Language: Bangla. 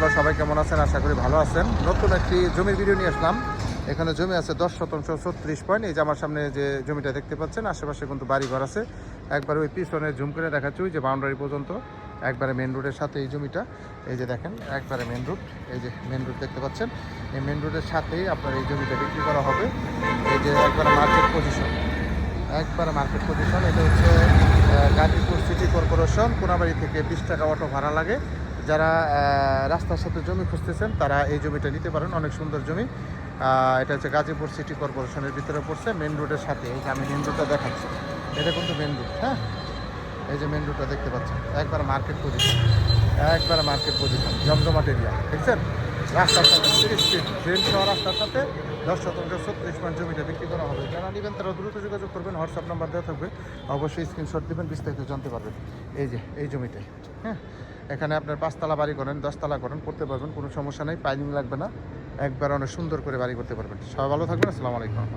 বন্ধুরা, সবাই কেমন আছেন? আশা করি ভালো আছেন। নতুন একটি জমির ভিডিও নিয়ে আসলাম। এখানে জমি আছে দশ শতাংশ, ছত্রিশ পয়েন্ট। এই যে আমার সামনে যে জমিটা দেখতে পাচ্ছেন, আশেপাশে কিন্তু বাড়ি ঘর আছে। একবার ওই পিছনে জুম করে দেখাচ্ছি, ওই যে বাউন্ডারি পর্যন্ত। একবারে মেন রোডের সাথে এই জমিটা। এই যে দেখেন, একবারে মেন রোড এই যে মেন রোড দেখতে পাচ্ছেন। এই মেন রোডের সাথেই আপনার এই জমিটা বিক্রি করা হবে। এই যে একবারে মার্কেট পজিশন একবারে মার্কেট পজিশন এটা হচ্ছে গাজীপুর সিটি কর্পোরেশন কোনাবাড়ি থেকে বিশ টাকা অটো ভাড়া লাগে। যারা রাস্তার সাথে জমি খুঁজতেছেন, তারা এই জমিটা নিতে পারেন। অনেক সুন্দর জমি। এটা হচ্ছে গাজীপুর সিটি কর্পোরেশনের ভিতরে পড়ছে মেন রোডের সাথে। এই যে আমি মেন রোডটা দেখাচ্ছি। এটা কিন্তু মেন রোড হ্যাঁ? এই যে মেন রোডটা দেখতে পাচ্ছেন। একবার মার্কেট পজিশন। একবার মার্কেট পজিশন। জমজমাট এরিয়া, দেখছেন? রাস্তার সাথে তিরিশ ফিট ট্রেন সহ রাস্তার সাথে দশ শতাংশ, ছত্রিশ পয়েন্ট জমিটা বিক্রি করা হবে। যারা নেবেন, তারা দ্রুত যোগাযোগ করবেন, হোয়াটসঅ্যাপ নাম্বার দেওয়া থাকবে। অবশ্যই স্ক্রিনশট দেবেন, বিস্তারিত জানতে পারবেন। এই যে, এই জমিটাই। হ্যাঁ এখানে আপনার পাঁচতলা বাড়ি করেন, দশতলা করেন করতে পারবেন, কোনো সমস্যা নেই, পাইলিং লাগবে না। একবার অনেক সুন্দর করে বাড়ি করতে পারবেন। সবাই ভালো থাকবেন, আসসালামু আলাইকুম।